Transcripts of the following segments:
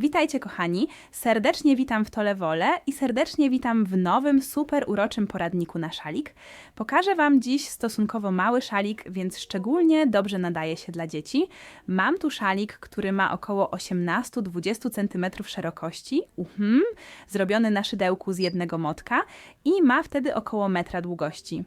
Witajcie kochani, serdecznie witam w Tolewole i serdecznie witam w nowym, super uroczym poradniku na szalik. Pokażę Wam dziś stosunkowo mały szalik, więc szczególnie dobrze nadaje się dla dzieci. Mam tu szalik, który ma około 18-20 cm szerokości, uhum, zrobiony na szydełku z jednego motka i ma wtedy około metra długości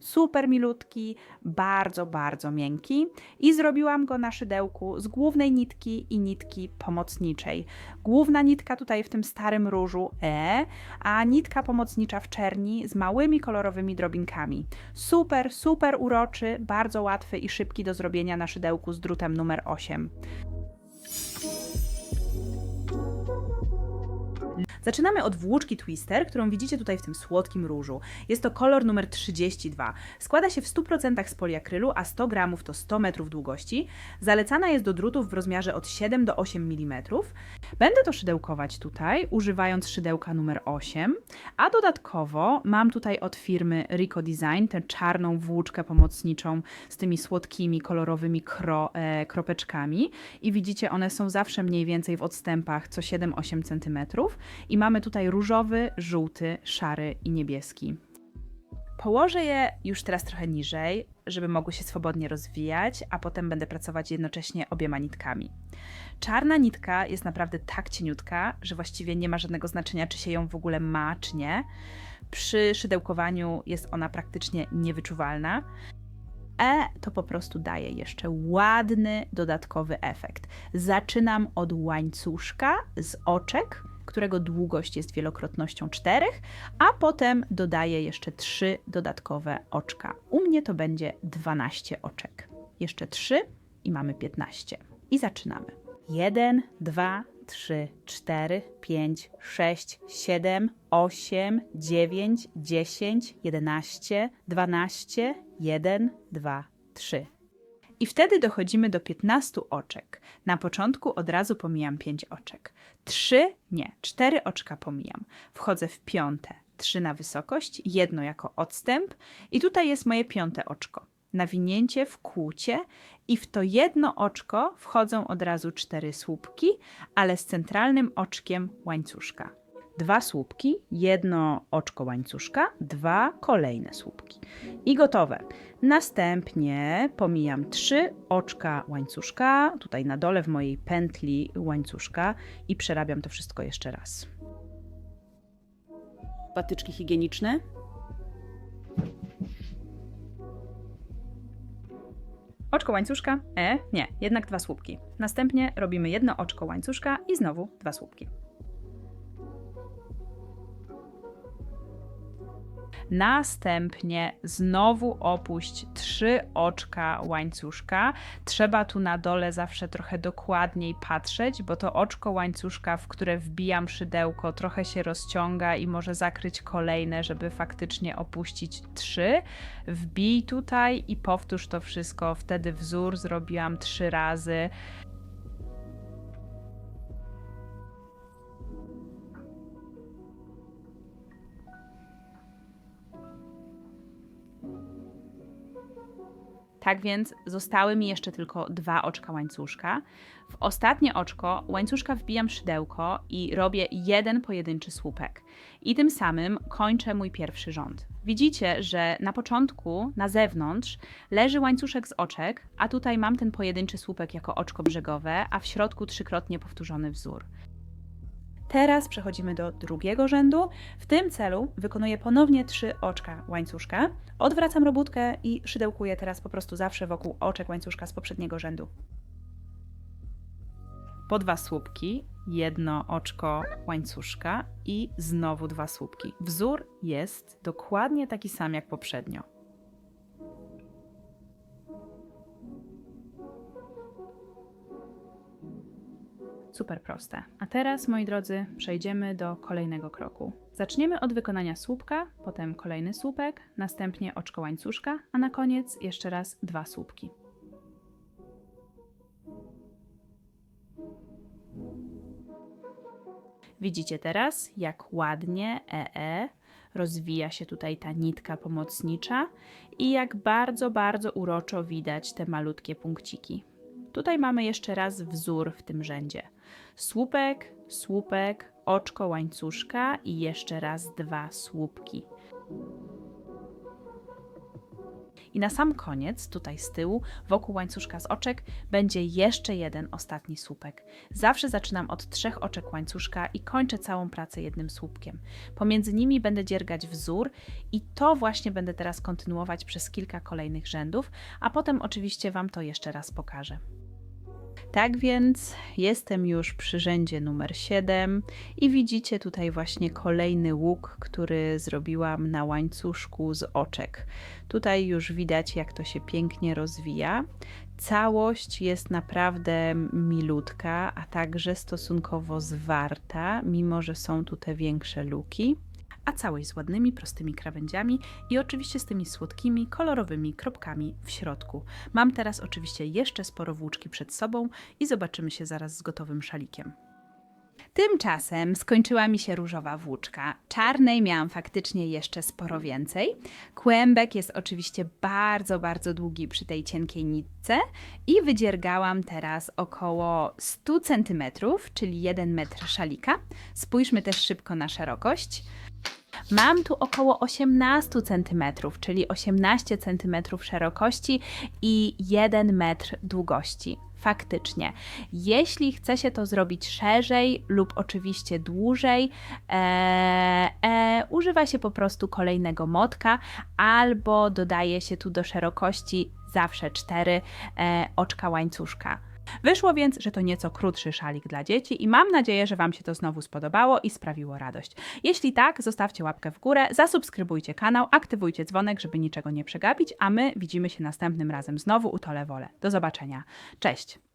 super milutki, bardzo, bardzo miękki i zrobiłam go na szydełku z głównej nitki i nitki pomocniczej. Główna nitka tutaj w tym starym różu E, a nitka pomocnicza w czerni z małymi kolorowymi drobinkami. Super, super uroczy, bardzo łatwy i szybki do zrobienia na szydełku z drutem numer 8. Zaczynamy od włóczki Twister, którą widzicie tutaj w tym słodkim różu. Jest to kolor numer 32. Składa się w 100% z poliakrylu, a 100 gramów to 100 metrów długości. Zalecana jest do drutów w rozmiarze od 7 do 8 mm. Będę to szydełkować tutaj, używając szydełka numer 8, a dodatkowo mam tutaj od firmy Rico Design tę czarną włóczkę pomocniczą z tymi słodkimi, kolorowymi kro, e, kropeczkami i widzicie, one są zawsze mniej więcej w odstępach co 7-8 cm i mamy tutaj różowy, żółty, szary i niebieski. Położę je już teraz trochę niżej, żeby mogły się swobodnie rozwijać, a potem będę pracować jednocześnie obiema nitkami. Czarna nitka jest naprawdę tak cieniutka, że właściwie nie ma żadnego znaczenia, czy się ją w ogóle ma, czy nie. Przy szydełkowaniu jest ona praktycznie niewyczuwalna. E to po prostu daje jeszcze ładny dodatkowy efekt. Zaczynam od łańcuszka z oczek, którego długość jest wielokrotnością 4, a potem dodaję jeszcze 3 dodatkowe oczka. U mnie to będzie 12 oczek. Jeszcze 3 i mamy 15. I zaczynamy. 1, 2, 3, 4, 5, 6, 7, 8, 9, 10, 11, 12, 1, 2, 3. I wtedy dochodzimy do 15 oczek. Na początku od razu pomijam 5 oczek. 3, nie, 4 oczka pomijam. Wchodzę w piąte, 3 na wysokość, jedno jako odstęp i tutaj jest moje piąte oczko. Nawinięcie w kłucie i w to jedno oczko wchodzą od razu cztery słupki, ale z centralnym oczkiem łańcuszka dwa słupki, jedno oczko łańcuszka, dwa kolejne słupki. I gotowe. Następnie pomijam trzy oczka łańcuszka, tutaj na dole w mojej pętli łańcuszka i przerabiam to wszystko jeszcze raz. Patyczki higieniczne. Oczko łańcuszka, e, nie, jednak dwa słupki. Następnie robimy jedno oczko łańcuszka i znowu dwa słupki. Następnie znowu opuść trzy oczka łańcuszka. Trzeba tu na dole zawsze trochę dokładniej patrzeć, bo to oczko łańcuszka, w które wbijam szydełko, trochę się rozciąga i może zakryć kolejne, żeby faktycznie opuścić trzy. Wbij tutaj i powtórz to wszystko. Wtedy wzór zrobiłam trzy razy. Tak więc zostały mi jeszcze tylko dwa oczka łańcuszka. W ostatnie oczko łańcuszka wbijam szydełko i robię jeden pojedynczy słupek. I tym samym kończę mój pierwszy rząd. Widzicie, że na początku, na zewnątrz, leży łańcuszek z oczek, a tutaj mam ten pojedynczy słupek jako oczko brzegowe, a w środku trzykrotnie powtórzony wzór. Teraz przechodzimy do drugiego rzędu. W tym celu wykonuję ponownie trzy oczka łańcuszka. Odwracam robótkę i szydełkuję teraz po prostu zawsze wokół oczek łańcuszka z poprzedniego rzędu. Po dwa słupki, jedno oczko łańcuszka i znowu dwa słupki. Wzór jest dokładnie taki sam jak poprzednio. Super proste. A teraz, moi drodzy, przejdziemy do kolejnego kroku. Zaczniemy od wykonania słupka, potem kolejny słupek, następnie oczko łańcuszka, a na koniec jeszcze raz dwa słupki. Widzicie teraz, jak ładnie EE rozwija się tutaj ta nitka pomocnicza i jak bardzo, bardzo uroczo widać te malutkie punkciki. Tutaj mamy jeszcze raz wzór w tym rzędzie. Słupek, słupek, oczko łańcuszka i jeszcze raz dwa słupki. I na sam koniec, tutaj z tyłu, wokół łańcuszka z oczek, będzie jeszcze jeden ostatni słupek. Zawsze zaczynam od trzech oczek łańcuszka i kończę całą pracę jednym słupkiem. Pomiędzy nimi będę dziergać wzór i to właśnie będę teraz kontynuować przez kilka kolejnych rzędów, a potem oczywiście Wam to jeszcze raz pokażę. Tak więc jestem już przy rzędzie numer 7 i widzicie tutaj właśnie kolejny łuk, który zrobiłam na łańcuszku z oczek. Tutaj już widać, jak to się pięknie rozwija. Całość jest naprawdę milutka, a także stosunkowo zwarta, mimo że są tu te większe luki a całość z ładnymi, prostymi krawędziami i oczywiście z tymi słodkimi, kolorowymi kropkami w środku. Mam teraz oczywiście jeszcze sporo włóczki przed sobą i zobaczymy się zaraz z gotowym szalikiem. Tymczasem skończyła mi się różowa włóczka. Czarnej miałam faktycznie jeszcze sporo więcej. Kłębek jest oczywiście bardzo, bardzo długi przy tej cienkiej nitce i wydziergałam teraz około 100 cm, czyli 1 metr szalika. Spójrzmy też szybko na szerokość. Mam tu około 18 cm, czyli 18 cm szerokości i 1 metr długości. Faktycznie, jeśli chce się to zrobić szerzej lub oczywiście dłużej, e, e, używa się po prostu kolejnego motka albo dodaje się tu do szerokości zawsze 4 e, oczka łańcuszka. Wyszło więc, że to nieco krótszy szalik dla dzieci i mam nadzieję, że Wam się to znowu spodobało i sprawiło radość. Jeśli tak, zostawcie łapkę w górę, zasubskrybujcie kanał, aktywujcie dzwonek, żeby niczego nie przegapić, a my widzimy się następnym razem znowu u Tole Wole. Do zobaczenia. Cześć!